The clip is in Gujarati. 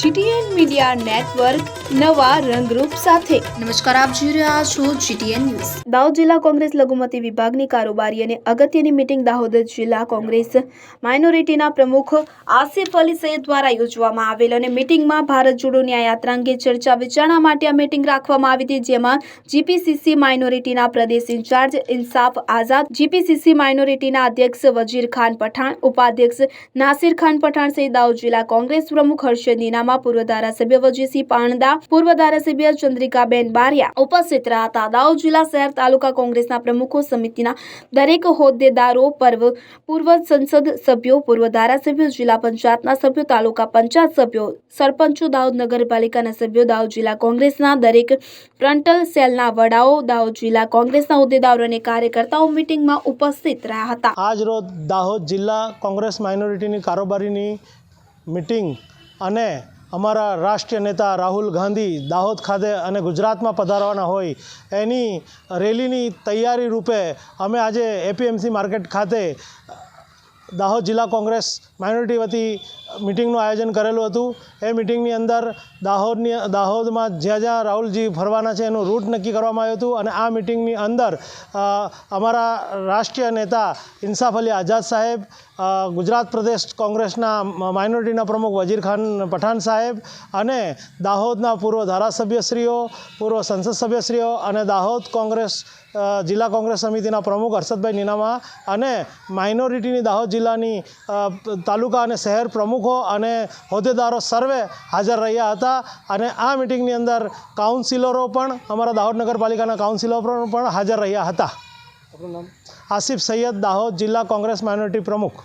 જીટીએન મીડિયા નેટવર્ક નવા રંગરૂપ સાથે. નમસ્કાર આપ જોઈ રહ્યા છો જીટીએન ન્યૂઝ. દાહોદ જિલ્લા કોંગ્રેસ લઘુમતી વિભાગની કારોબારી અને અગત્યની મિટિંગ દાહોદ જિલ્લા કોંગ્રેસ માઇનોરિટીના પ્રમુખ આસિફ અલી સૈયદ દ્વારા યોજવામાં આવેલ અને મિટિંગમાં ભારત જોડો ન્યાયયાત્રા અંગે ચર્ચા વિચારણા માટે આ મિટિંગ રાખવામાં આવી હતી જેમાં જીપીસીસી માઇનોરિટીના પ્રદેશ ઇન્ચાર્જ ઇન્સાફ આઝાદ જીપીસીસી માઇનોરિટીના અધ્યક્ષ વજીર ખાન પઠાણ ઉપાધ્યક્ષ નાસિર ખાન પઠાણ સહિત દાહોદ જિલ્લા કોંગ્રેસ પ્રમુખ હર્ષદ નીનામા પૂર્વ ધારાસભ્ય વજીરસિંહ પાણદા પૂર્વ ધારાસભ્ય ચંદ્રિકાબેન બારિયા ઉપસ્થિત રહ્યા હતા. દાહોદ જિલ્લા શહેર તાલુકા કોંગ્રેસના પ્રમુખો સમિતિના દરેક હોદ્દેદારો, પર્વ પૂર્વ સંસદ સભ્યો, પૂર્વ ધારાસભ્યો, જિલ્લા પંચાયતના સભ્યો, તાલુકા પંચાયત સભ્યો, સરપંચો, દાહોદ નગરપાલિકાના સભ્યો, દાહોદ જિલ્લા કોંગ્રેસના દરેક ફ્રન્ટલ સેલના વડાઓ, દાહોદ જિલ્લા કોંગ્રેસના હોદ્દેદારો અને કાર્યકર્તાઓ મિટિંગમાં ઉપસ્થિત રહ્યા હતા. આજ રોજ દાહોદ જિલ્લા કોંગ્રેસ માઇનોરિટીની કારોબારીની મિટિંગ અને અમારા રાષ્ટ્રીય નેતા રાહુલ ગાંધી દાહોદ ખાતે અને ગુજરાતમાં પધારવાના હોય, એની રેલીની તૈયારી રૂપે અમે આજે એપીએમસી માર્કેટ ખાતે દાહોદ જિલ્લા કોંગ્રેસ માઇનોરિટી વતી મિટિંગનું આયોજન કરેલું હતું. એ મિટિંગની અંદર દાહોદની, દાહોદમાં જ્યાં જ્યાં રાહુલજી ફરવાના છે એનું રૂટ નક્કી કરવામાં આવ્યું હતું અને આ મિટિંગની અંદર અમારા રાષ્ટ્રીય નેતા ઇન્સાફ અલી આઝાદ સાહેબ ગુજરાત પ્રદેશ કોંગ્રેસના માઇનોરિટીના પ્રમુખ વજીર ખાન પઠાણ સાહેબ અને દાહોદના પૂર્વ ધારાસભ્યશ્રીઓ, પૂર્વ સંસદ સભ્યશ્રીઓ અને દાહોદ કોંગ્રેસ જિલ્લા કોંગ્રેસ સમિતિના પ્રમુખ હર્ષદભાઈ નીનામા અને માઇનોરિટીની દાહોદ જિલ્લાની તાલુકા અને શહેર પ્રમુખો અને હોદ્દેદારો સર્વે હાજર રહ્યા હતા અને આ મિટિંગની અંદર કાઉન્સિલરો પણ અમારા દાહોદ નગરપાલિકાના કાઉન્સિલરો પણ હાજર રહ્યા હતા. આસિફ સૈયદ દાહોદ જિલ્લા કોંગ્રેસ માઇનોરિટી પ્રમુખ.